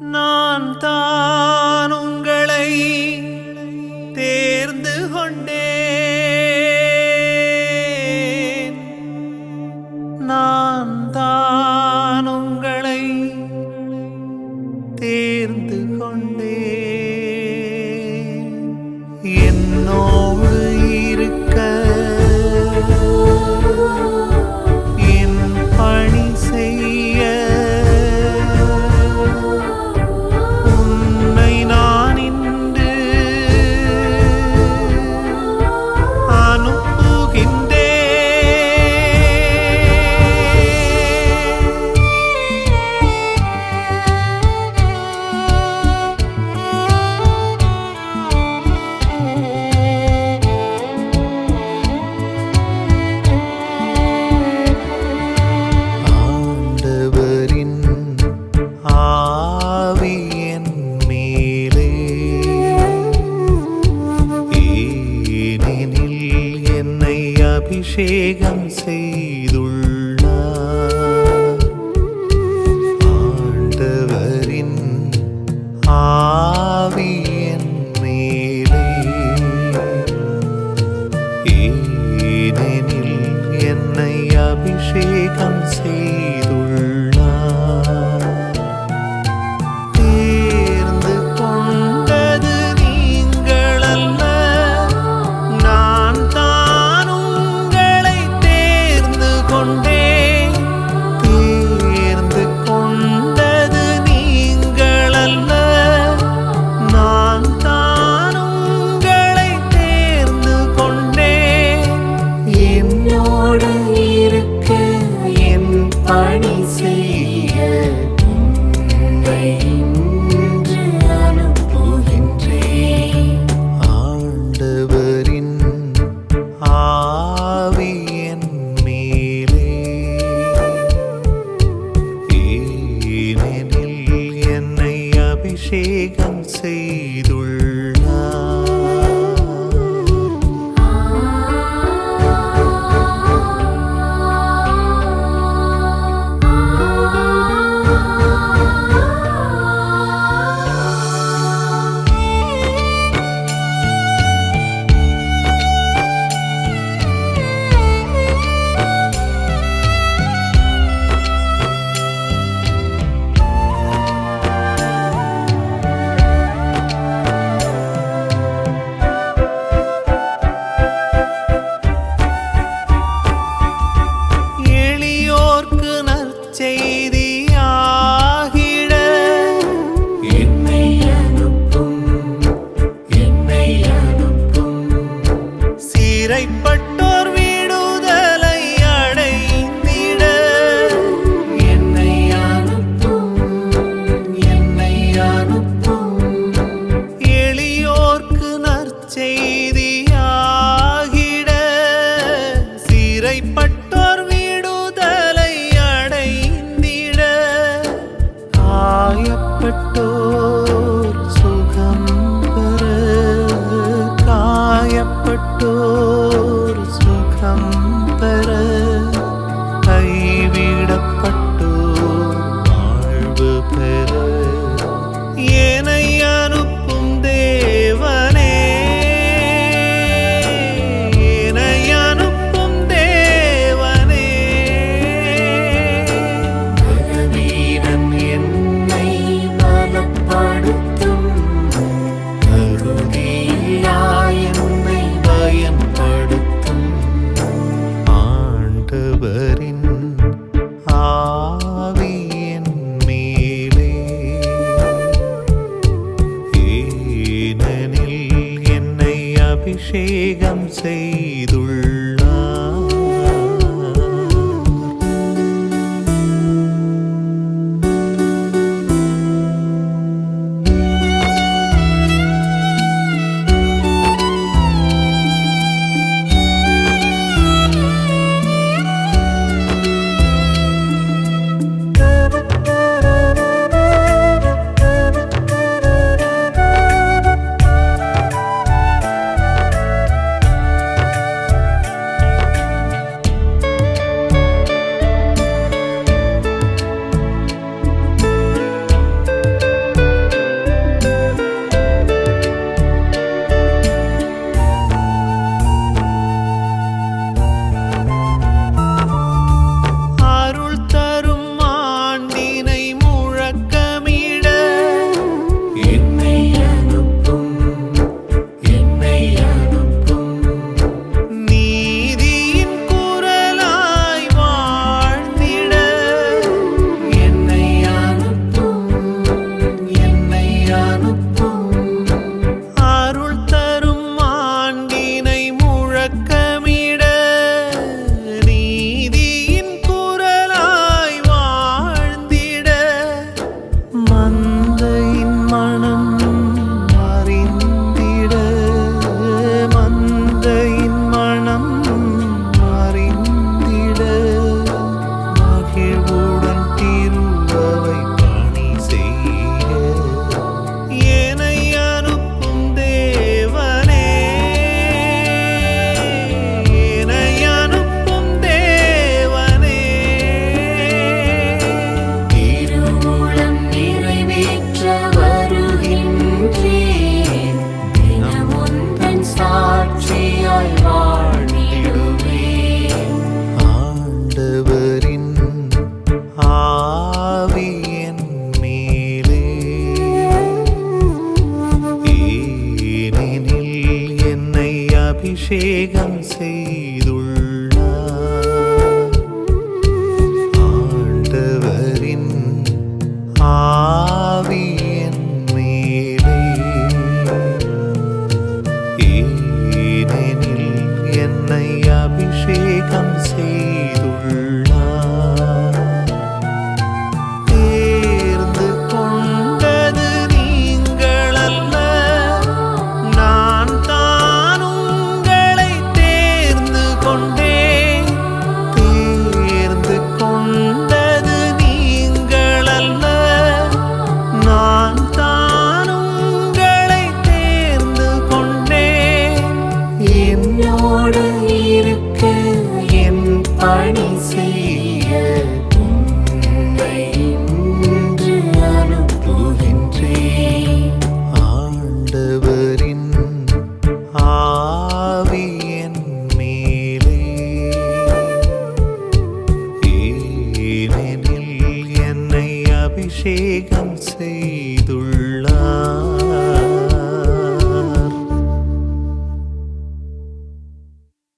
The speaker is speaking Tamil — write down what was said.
நான் தான் செய்துள்ளார் ஆண்டவரின் ஆவியன் மேலே ஏனெனில் என்னை அபிஷேகம் செய் சிறைப்பட்டோர் வீடுதலை அடைந்திட. காயப்பட்டோர் சுகம் பெற. காயப்பட்டோர் சுகம் பெற. கைவிடப்பட்ட അഭിഷേകം ചെയ്യും সে